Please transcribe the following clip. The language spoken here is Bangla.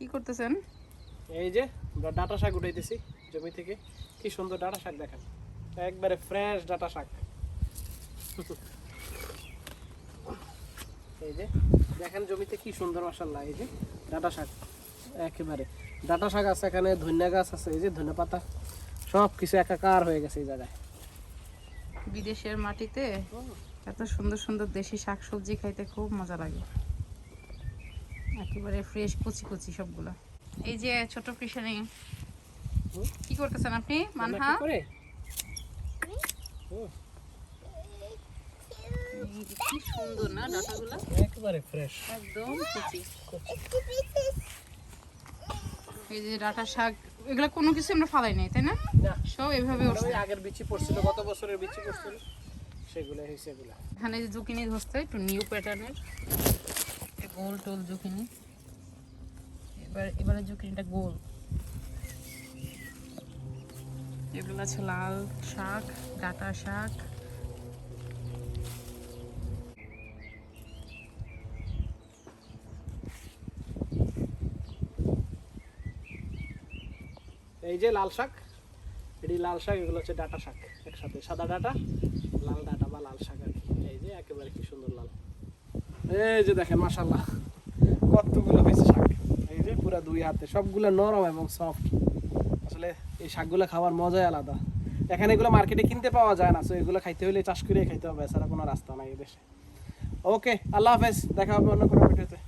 কি করতেছেন? এই যে আমরা ডাটা শাক উঠাইতেছি জমি থেকে। কি সুন্দর ডাটা শাক দেখেন। একবারে ফ্রেশ ডাটা শাক। এই যে দেখেন জমিতে কি সুন্দর মাসাল্লাহ এই যে ডাটা শাক। একেবারে। ডাটা শাক আছে এখানে ধনিয়া গাছ আছে এই যে ধনে পাতা। সব কিছু একাকার হয়ে গেছে এই জায়গায়। বিদেশের মাটিতে এত সুন্দর সুন্দর দেশি শাকসবজি খাইতে খুব মজা লাগে। একেবারে ফ্রেশ কুচি কুচি সবগুলো। এই যে ছোট কৃষানি কি করতেছেন আপনি মানহা? কি সুন্দর না ডাটাগুলো? একেবারে ফ্রেশ একদম কুচি। এই যে ডাটা শাক এগুলো কোনো কিছু আমরা ফালাই নাই তাই না? সব এভাবে আগের বিচি পড়ছিল গত বছরের বিচি পড়ছিল সেগুলো এখানে যে জুকিনি ধরছে একটু নিউ প্যাটার্নের গোল টোল জুকিনি। এবার এবারে জুকিনিটা গোল। এগুলো আছে লাল শাক ডাটা শাক। এই যে লাল শাক এটি লাল শাক এগুলো হচ্ছে ডাটা শাক একসাথে। সাদা ডাটা লাল ডাটা বা লাল শাক আর কি। এই যে একেবারে কি সুন্দর লাল। এই যে দেখেন মাশাল্লাহ কতগুলো হয়েছে শাক? এই যে পুরো দুই হাতে, সবগুলো নরম এবং সফট আসলে এই শাকগুলো খাওয়ার মজাই আলাদা। এখানে এগুলো মার্কেটে কিনতে পাওয়া যায় না তো এগুলো খাইতে হলে চাষ করে খাইতে হবে, এছাড়া কোনো রাস্তা নাই এদেশে ওকে আল্লাহ হাফেজ, দেখা হবে অন্য কোনো ভিডিওতে